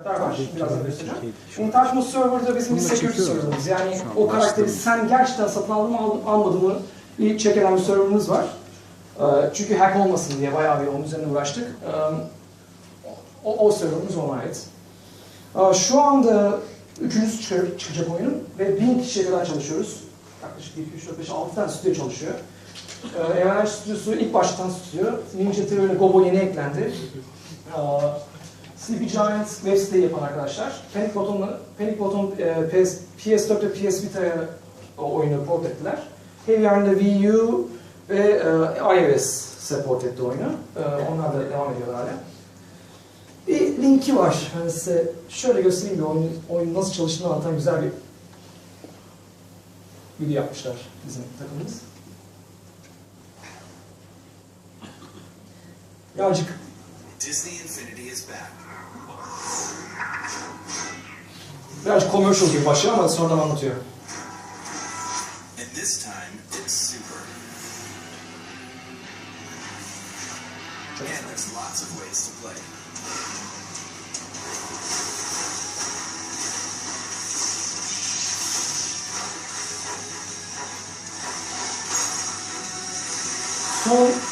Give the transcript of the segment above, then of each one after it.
var. Birazdan göstereceğim. International Server'da bizim bir security server'ımız. Yani o karakteri sen gerçekten satın aldın mı almadın mı bir check eden bir server'ımız var. Ee, Çünkü hack olmasın diye bayağı bir onun üzerine uğraştık. Ee, O, o server'ımız ona ait. Ee, Şu anda üçüncüsü çıkacak, çıkacak oyunun ve bin kişiye kadar çalışıyoruz. Yaklaşık 1, 2, 3, 4, 5, 6 tane stüdyo çalışıyor. Evrenen Stüdyosu ilk baştan stüdyo. Ninja Theory Gobo yeni eklendi. Ee, Sleepy Giant web siteyi yapan arkadaşlar. Panic Button'la Panic Button e, PS, PS4 ve PS Vita'ya oyunu port ettiler. Heavy Iron'da Wii U ve e, iOS support etti oyunu. E, onlar da devam ediyorlar hala. Bir linki var. Ben size şöyle göstereyim bir oyun, oyun nasıl çalıştığını anlatan güzel bir video yapmışlar bizim takımımız. Birazcık Disney Infinity is back. birazcık commercial gibi başlıyor ama sonradan anlatıyor. And this time, it's super. And there's lots of ways to play. Son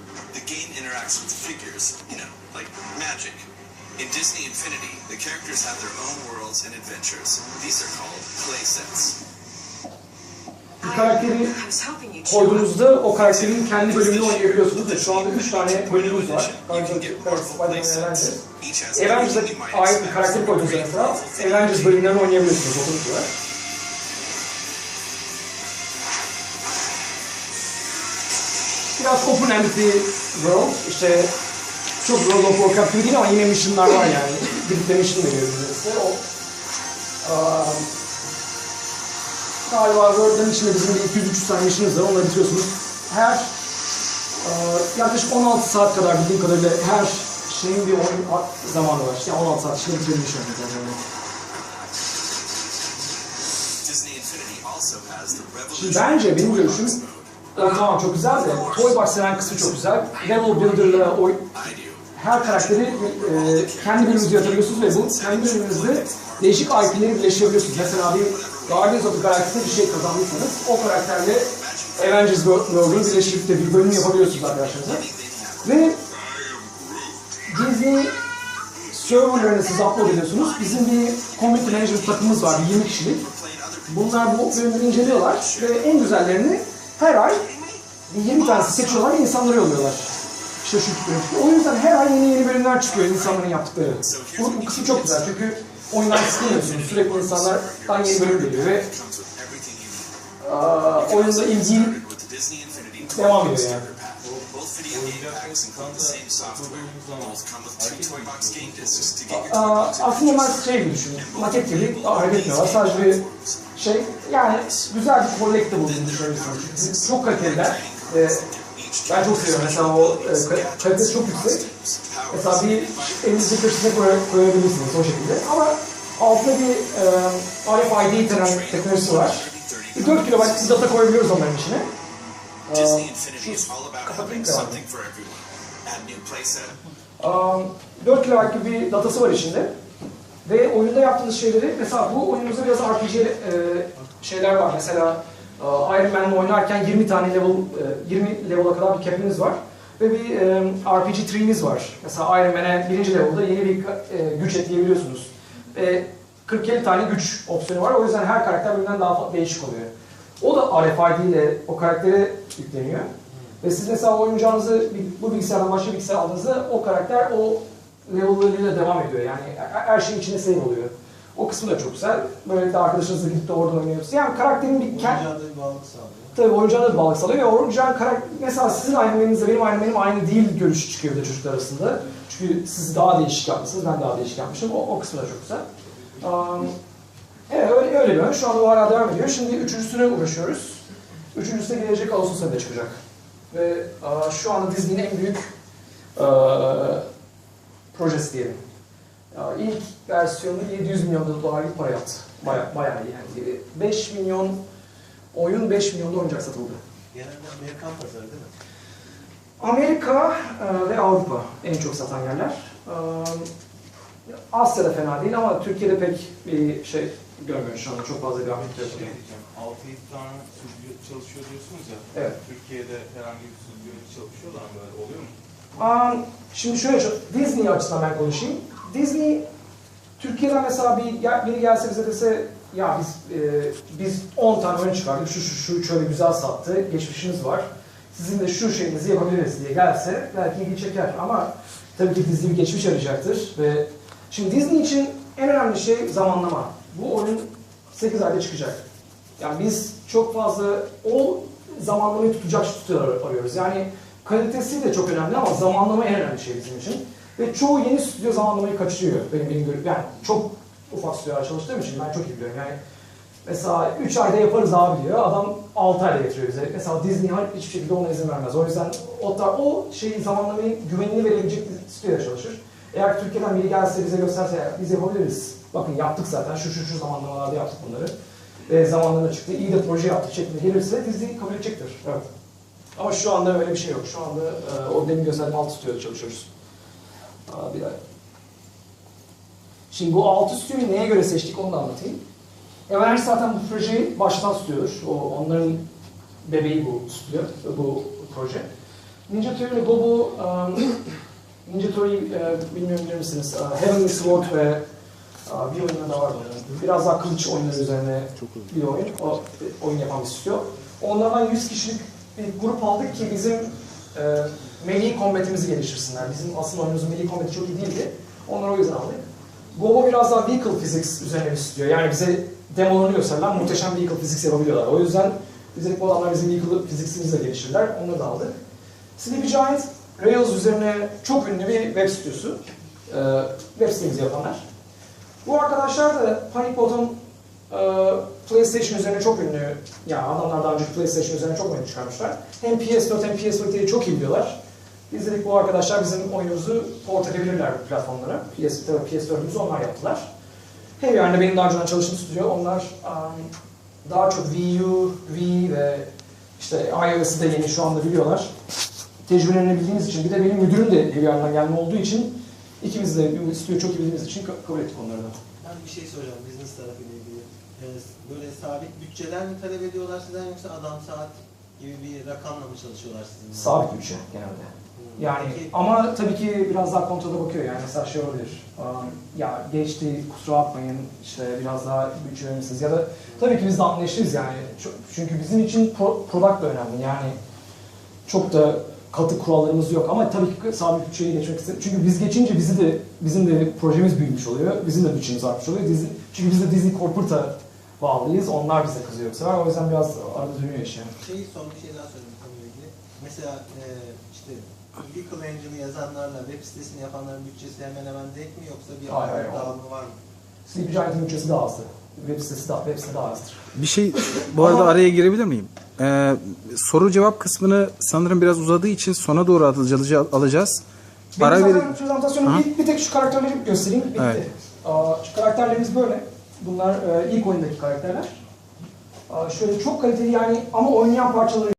The game interacts with figures, you know, like magic. In Disney Infinity, the characters have their own worlds and adventures. These are called play sets. Bir karakteri I was you'd show up. koyduğunuzda o karakterin kendi bölümünü oynayabiliyorsunuz. Ve şu anda 3 tane bölümümüz var. You can Guardians get of the Galaxy, multiple play Spider-Man, sets. Avengers. Avengers'a everything you might ait bir karakter koyduğunuzda mesela Avengers bölümlerini oynayabiliyorsunuz. Otomatik Biraz open-ended bir world. İşte çok World of Warcraft gibi değil ama yine mission'lar var yani. De mission veriyor size. O, Aa, galiba World'ın içinde bizim bir 200-300 tane mission'ımız var. Onları bitiriyorsunuz. Her e, yaklaşık 16 saat kadar bildiğim kadarıyla her şeyin bir oyun zamanı var. İşte 16 saat içinde yani. Also has the Şimdi bence benim görüşüm. O tamam çok güzel de Toy Box kısmı çok güzel. Level Builder'la oy, her karakteri e, kendi bölümünüzde yaratabiliyorsunuz ve bu kendi bölümünüzde değişik IP'leri birleştirebiliyorsunuz. Mesela bir Guardians of the Galaxy'de bir şey kazandıysanız o karakterle Avengers World'u birleştirip de bir bölüm yapabiliyorsunuz arkadaşlarınızla. Ve Disney serverlarını siz upload ediyorsunuz. Bizim bir community management takımımız var, bir 20 kişilik. Bunlar bu bölümleri inceliyorlar ve en güzellerini her ay bir 20 tanesi seçiyorlar ve insanlara yolluyorlar. İşte şu bölüm. O yüzden her ay yeni yeni bölümler çıkıyor insanların yaptıkları. Bu, bu kısmı çok güzel çünkü oyundan sıkılmıyorsunuz. Sürekli insanlardan yeni bölüm geliyor ve aa, oyunda ilgi devam ediyor yani. Aslında ben şey gibi düşünün. Maket gibi hareket etmiyorlar. Sadece şey yani güzel bir düşünebilirsiniz. Çünkü Çok kaliteliler. Ee, ben çok seviyorum. Mesela o e, ka- kalitesi çok yüksek. Mesela bir elinizde köşesine koy, koyabilirsiniz o şekilde. Ama altında bir e, RFID denen teknolojisi var. Bir 4 kilobayt data koyabiliyoruz onların içine. Disney Infinity is all about kapatayım having devam something for everyone. Add new playset, Um, 4 kilobayt gibi bir datası var içinde. Ve oyunda yaptığınız şeyleri, mesela bu oyunumuzda biraz RPG e, şeyler var. Mesela e, Iron Man'le oynarken 20 tane level, e, 20 level'a kadar bir cap'imiz var. Ve bir e, RPG tree'miz var. Mesela Iron Man'e birinci level'da yeni bir e, güç ekleyebiliyorsunuz. Ve 40-50 tane güç opsiyonu var. O yüzden her karakter birbirinden daha değişik oluyor. O da RFID ile o karaktere yükleniyor. Ve siz mesela oynayacağınızı bir- bu bilgisayardan başka bilgisayar aldığınızda o karakter o level'larıyla devam ediyor. Yani her- şeyin içine save oluyor. O kısmı da çok güzel. Böylelikle arkadaşınızla gidip de oradan oynuyorsunuz. Yani karakterin bir kendi... Oyuncağa da bir bağlılık sağlıyor. Tabii oyuncağa da bir bağlılık sağlıyor ve oyuncağın karakter... Mesela sizin aynı benim aynı benim aynı değil görüşü çıkıyor bir de çocuklar arasında. Çünkü siz daha değişik yapmışsınız, ben daha değişik yapmışım. O, o kısmı da çok güzel. Um, evet öyle, öyle bir oyun. Şu anda bu hala devam ediyor. Şimdi üçüncüsüne uğraşıyoruz. Üçüncüsü de gelecek Ağustos ayında çıkacak. Ve aa, şu anda Disney'in en büyük aa, projesi diyelim. Ya ilk versiyonu 700 milyon dolarlık para yaptı. Baya, bayağı yani. 5 milyon oyun 5 milyonda oyuncak satıldı. Genelde Amerikan pazarı değil mi? Amerika e, ve Avrupa en çok satan yerler. E, Asya'da fena değil ama Türkiye'de pek bir şey görmüyoruz şu anda. Çok fazla bir Şey yok. diyeceğim, 6-7 tane stüdyo çalışıyor diyorsunuz ya. Evet. Türkiye'de herhangi bir stüdyoda çalışıyorlar mı oluyor mu? Um, şimdi şöyle, Disney açısından ben konuşayım. Disney, Türkiye'den mesela bir, biri gelse bize dese ya biz e, biz 10 tane oyun çıkardık, şu şu şu şöyle güzel sattı, geçmişiniz var. Sizin de şu şeyinizi yapabiliriz diye gelse belki ilgi çeker ama tabii ki Disney bir geçmiş arayacaktır ve şimdi Disney için en önemli şey zamanlama. Bu oyun 8 ayda çıkacak. Yani biz çok fazla o zamanlamayı tutacak stüdyo arıyoruz. Yani kalitesi de çok önemli ama zamanlama en önemli şey bizim için. Ve çoğu yeni stüdyo zamanlamayı kaçırıyor benim benim görüp yani çok ufak stüdyolar çalıştığım için ben çok iyi biliyorum. Yani mesela 3 ayda yaparız abi diyor. Adam 6 ayda getiriyor bize. Mesela Disney hiçbir şekilde ona izin vermez. O yüzden o, tar- o şeyi zamanlamayı güvenini verebilecek stüdyoda çalışır. Eğer Türkiye'den biri gelse bize gösterse "Ya biz yapabiliriz. Bakın yaptık zaten şu şu şu zamanlamalarda yaptık bunları. Ve zamanlarında çıktı. iyi de proje yaptık şeklinde gelirse Disney kabul edecektir. Evet. Ama şu anda öyle bir şey yok. Şu anda e, o demin gösterdiğim alt stüdyoda çalışıyoruz. Aa, bir dakika. Şimdi bu altı stüdyoyu neye göre seçtik onu da anlatayım. Everest zaten bu projeyi başlatan stüdyodur. O, onların bebeği bu stüdyo, bu proje. Ninja Theory ile Bobo, um, Ninja Theory e, bilmiyorum bilir misiniz? E, Heavenly Sword ve e, bir oyunda da var. Biraz daha kılıç oyunları üzerine bir oyun. O e, oyun yapan bir stüdyo. Onlardan 100 kişilik bir grup aldık ki bizim e, melee combat'imizi geliştirsinler. Bizim asıl oyunumuzun melee combat'i çok iyi değildi. Onları o yüzden aldık. Gobo biraz daha vehicle physics üzerine istiyor. Yani bize demolarını gösterirler, muhteşem vehicle physics yapabiliyorlar. O yüzden biz dedik bu adamlar bizim vehicle physics'imizi de geliştirirler. Onları da aldık. Sleepy Giant, Rails üzerine çok ünlü bir web sitesi. Ee, web sitemizi yapanlar. Bu arkadaşlar da Panic Button e, PlayStation üzerine çok ünlü. Yani adamlar daha önce PlayStation üzerine çok oyun çıkarmışlar. Hem PS4 hem PS4'yi çok iyi biliyorlar. Biz dedik bu arkadaşlar bizim oyunumuzu port edebilirler bu platformlara. PS, tabii PS4'ümüzü onlar yaptılar. Hem yani benim daha önceden çalıştığım stüdyo onlar um, daha çok Wii U, Wii ve işte iOS'ı da yeni şu anda biliyorlar. Tecrübelerini bildiğimiz için bir de benim müdürüm de Heviyan'dan gelme olduğu için ikimiz de bu stüdyoyu çok iyi bildiğimiz için ka- kabul ettik onları da. Ben bir şey soracağım business tarafıyla ilgili. Ee, Böyle sabit bütçeler mi talep ediyorlar sizden yoksa adam saat gibi bir rakamla mı çalışıyorlar sizinle? Sabit bütçe genelde. Hmm. Yani Peki, ama tabii ki biraz daha kontrola bakıyor yani mesela şey olabilir. um, ya geçti kusura bakmayın işte biraz daha bütçe misiniz ya da tabii ki biz de anlayışlıyız yani çünkü bizim için pro, product da önemli yani çok da katı kurallarımız yok ama tabii ki sabit bütçeyi geçmek istedim. Çünkü biz geçince bizi de bizim de projemiz büyümüş oluyor. Bizim de bütçemiz artmış oluyor. Disney, çünkü biz de Disney Corporate'a bağlıyız. Onlar bize kızıyor bu sefer. O yüzden biraz arada dönüyor iş yani. Şey son bir şey daha söyleyeyim konuyla ilgili. Mesela e, işte Vehicle Engine'ı yazanlarla web sitesini yapanların bütçesi hemen hemen denk mi yoksa bir Hayır, hayır, dağılımı var mı? Sleepy Giant'ın bütçesi daha azdı. Web sitesi daha, web sitesi daha azdır. Bir şey bu arada araya girebilir miyim? Ee, soru cevap kısmını sanırım biraz uzadığı için sona doğru alacağız. alacağız. Benim Ara zaten verin. prezentasyonu Aha. bir, bir tek şu karakterleri göstereyim. Bitti. Evet. Aa, şu karakterlerimiz böyle. Bunlar e, ilk oyundaki karakterler. Şöyle çok kaliteli yani ama oynayan parçaları